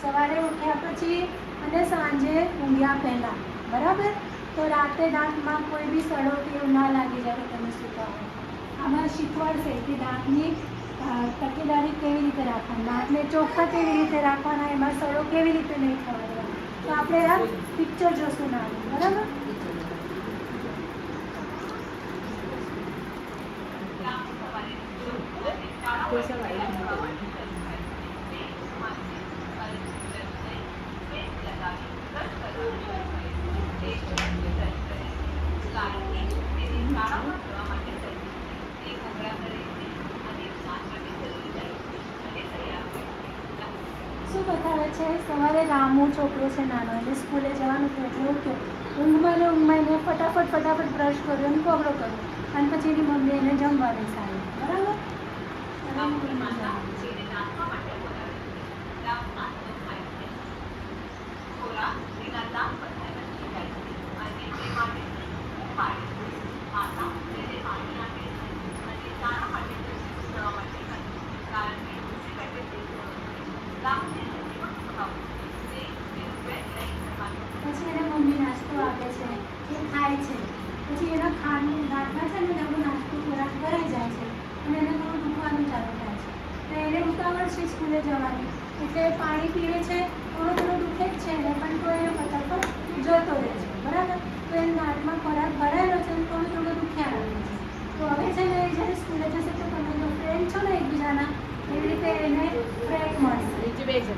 સવારે ઉઠ્યા પછી અને સાંજે ઊંઘ્યા પહેલા બરાબર તો રાતે દાંતમાં કોઈ બી સડો કે ના લાગી જાય તમે સૂતા હોય આમાં શીખવાડશે કે દાંતની તકેદારી કેવી રીતે રાખવાની દાંતને ચોખ્ખા કેવી રીતે રાખવાના એમાં સડો કેવી રીતે નહીં થવા દેવાના તો આપણે આ પિક્ચર જોશું ના બરાબર? શું બતાવે છે? સવારે રામુ છોકરો છે નાનો, એને સ્કૂલે જવાનું હતું એટલે ઉઠ્યો. ઊંઘમાં ને ઊંઘમાં ફટાફટ ફટાફટ બ્રશ કર્યો અને કોગળો કર્યો. અને પછી એની મમ્મી એને જમવા બેસાડી. બરાબર? અને ઊંઘી જાય. પછી એને મમ્મી નાસ્તો આપે છે એ ખાય છે પછી એના ખાવાનું દાંતમાં છે ને એનો નાસ્તો ખોરાક ભરાઈ જાય છે અને એને થોડું દુખવાનું ચાલુ થાય છે તો એને ઉતાવળ છે સ્કૂલે જવાની. એટલે પાણી પીવે છે થોડું થોડું દુખે જ છે ને પણ તો એને પર જતો રહે છે. બરાબર? તો એના નાટમાં ખોરાક ભરાયેલો છે ને થોડું થોડું દુખ્યા આવે છે. તો હવે છે ને જ્યારે સ્કૂલે જશે તો તમે ફ્રેન્ડ છો ને એકબીજાના, એવી રીતે એને ફ્રેન્ડ મળશે નીચે બેસજો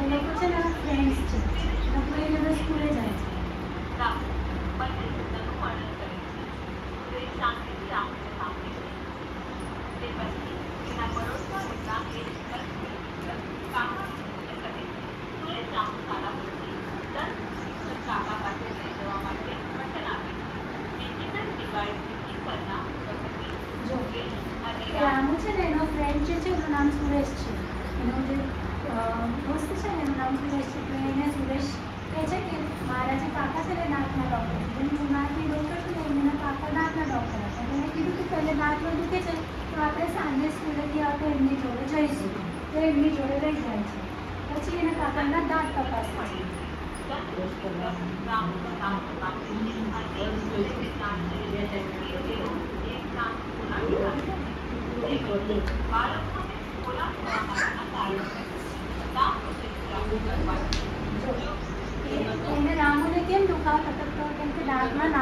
એ લોકો છે ને ફ્રેન્ડ્સ છે લોકો એ લોકો સ્કૂલે જાય છે જો એ રામુ છે ને, એનો ફ્રેન્ડ જે છે, એનું નામ સુરેશ છે. એનું જે દોસ્ત છે ને, એનું નામ સુરેશ છે એટલે એને સુરેશ કહે છે કે મારા જે કાકા છે ને દાંતના ડૉક્ટર છે જેમ હું દાંતની ડૉક્ટર છું ને એમના કાકા દાંતના ડૉક્ટર હતા તો એને કીધું કે પહેલે દાંતમાં દુખે છે તો આપણે સાંજે સ્કૂલેથી આવતો એમની જોડે જઈશું. તો એમની જોડે લઈ જાય છે. પછી એના કાકાના દાંત તપાસ છે જો એ- એને રામુને કેમ દુખાવો થતો કેમ કે દાંતમાં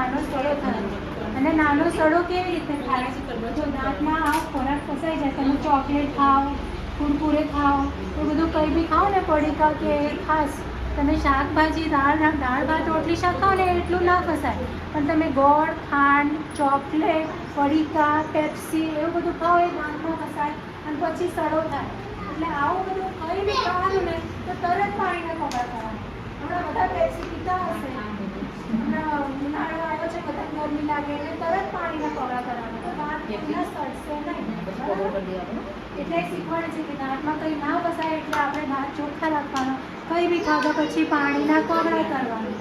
અને નાનો સડો કેવી રીતે થાય? જો દાંતમાં આ ખોરાક ફસાઈ જાય, તમે ચોકલેટ ખાઓ, કુરકુરે ખાઓ, એ બધું કંઈ બી ખાઓ ને પડીકા કે ખાસ, તમે શાકભાજી, દાળ દાળ ભાત, રોટલી, શાક ખાઓ ને એટલું ના ફસાય. પણ તમે ગોળ, ખાંડ, ચોકલેટ, પડીકા, પેપ્સી એવું બધું ખાઓ, એ દાંતમાં ફસાય અને પછી સડો થાય. એટલે આવું બધું કંઈ બી ખાવાનું ને તો તરત પાણીને ખબર કરવાનું હમણાં બધા પેપ્સી પીતા હશે હમણાં ઉનાળો આવ્યો છે બધા ગરમી લાગે એટલે તરત પાણીના કવર કરવાનું. તો દાંત સડશે નહીં. એટલે શીખવાડે છે કે દાંતમાં કંઈ ના ફસાય એટલે આપણે દાંત ચોખ્ખા રાખવાનો. કંઈ બી ખાધા પછી પાણીના કોગળા કરવાનું.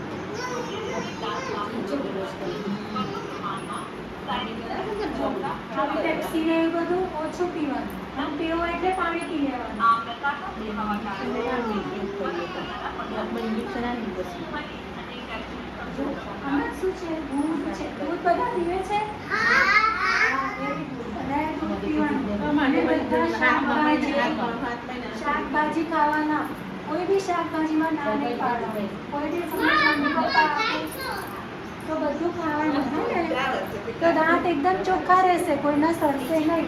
આવી પેપ્સી ને એવું બધું ઓછું પીવાનું. આમ પીવો એટલે પાણી પી લેવાનું. પીવે છે શાકભાજી ખાવાના કોઈ બી શાકભાજીમાં ના નહીં પાડો કોઈ બી તો બધું ખાવાનું તો દાંત એકદમ ચોખ્ખા રહેશે કોઈના સડશે નહીં